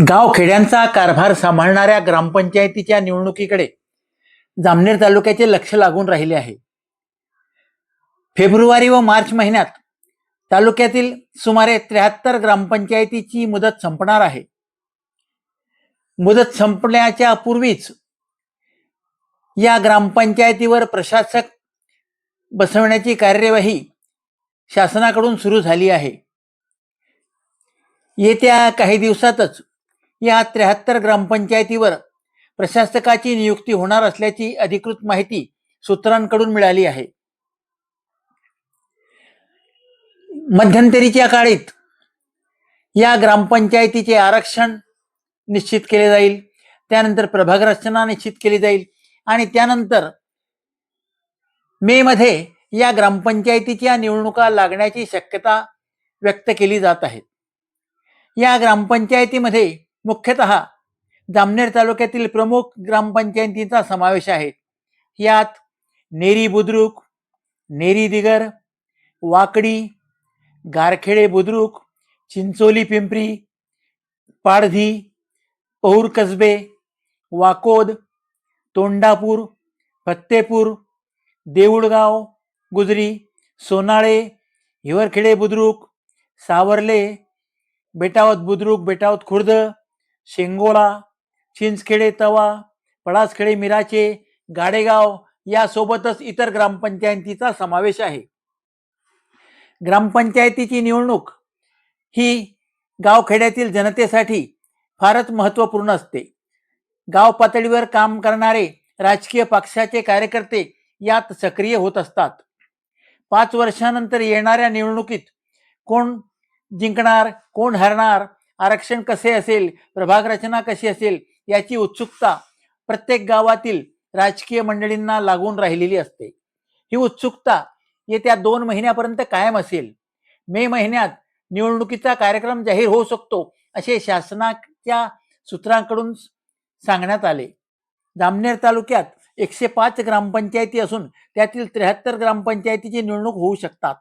गावखेड्यांचा कारभार सांभाळणाऱ्या ग्रामपंचायतीच्या निवडणुकीकडे जामनेर तालुक्याचे लक्ष लागून राहिले आहे. फेब्रुवारी व मार्च महिन्यात तालुक्यातील सुमारे त्र्याहत्तर ग्रामपंचायतीची मुदत संपणार आहे. मुदत संपण्याच्या पूर्वीच या ग्रामपंचायतीवर प्रशासक बसवण्याची कार्यवाही शासनाकडून सुरू झाली आहे. येत्या काही दिवसातच या त्र्याहत्तर ग्रामपंचायतीवर प्रशासकाची नियुक्ती होणार असल्याची अधिकृत माहिती सूत्रांकडून मिळाली आहे. मध्यंतरीच्या काळीत या ग्रामपंचायतीचे आरक्षण निश्चित केले जाईल त्यानंतर प्रभाग रचना निश्चित केली जाईल आणि त्यानंतर मे मध्ये या ग्रामपंचायतीच्या निवडणुका लागण्याची शक्यता व्यक्त केली जात आहे. या ग्रामपंचायतीमध्ये मुख्यतः जामनेर तालुक्यातील प्रमुख ग्रामपंचायतींचा समावेश आहे. यात नेरी बुद्रुक नेरी दिगर वाकडी गारखेडे बुद्रुक चिंचोली पिंपरी पाडधी पौर कसबे वाकोद तोंडापूर फत्तेपूर देऊळगाव गुजरी सोनाळे हिवरखेडे बुद्रुक सावरले बेटावत बुद्रुक बेटावत खुर्द शेंगोळा चिंचखेडे तवा पळासखेडे मिराचे गाडेगाव यासोबतच इतर ग्रामपंचायतीचा समावेश आहे. ग्रामपंचायतीची निवडणूक ही गावखेड्यातील जनतेसाठी फारच महत्त्वपूर्ण असते. गाव पातळीवर काम करणारे राजकीय पक्षाचे कार्यकर्ते यात सक्रिय होत असतात. पाच वर्षानंतर येणाऱ्या निवडणुकीत कोण जिंकणार कोण हरणार आरक्षण कसे असेल प्रभाग रचना कशी असेल याची उत्सुकता प्रत्येक गावातील राजकीय मंडळींना लागून राहिलेली असते. ही उत्सुकता येत्या दोन महिन्यापर्यंत कायम असेल. मे महिन्यात निवडणुकीचा कार्यक्रम जाहीर होऊ शकतो असे शासनाच्या सूत्रांकडून सांगण्यात आले. जामनेर तालुक्यात एकशे पाच ग्रामपंचायती असून त्यातील त्र्याहत्तर ग्रामपंचायतीची निवडणूक होऊ शकतात.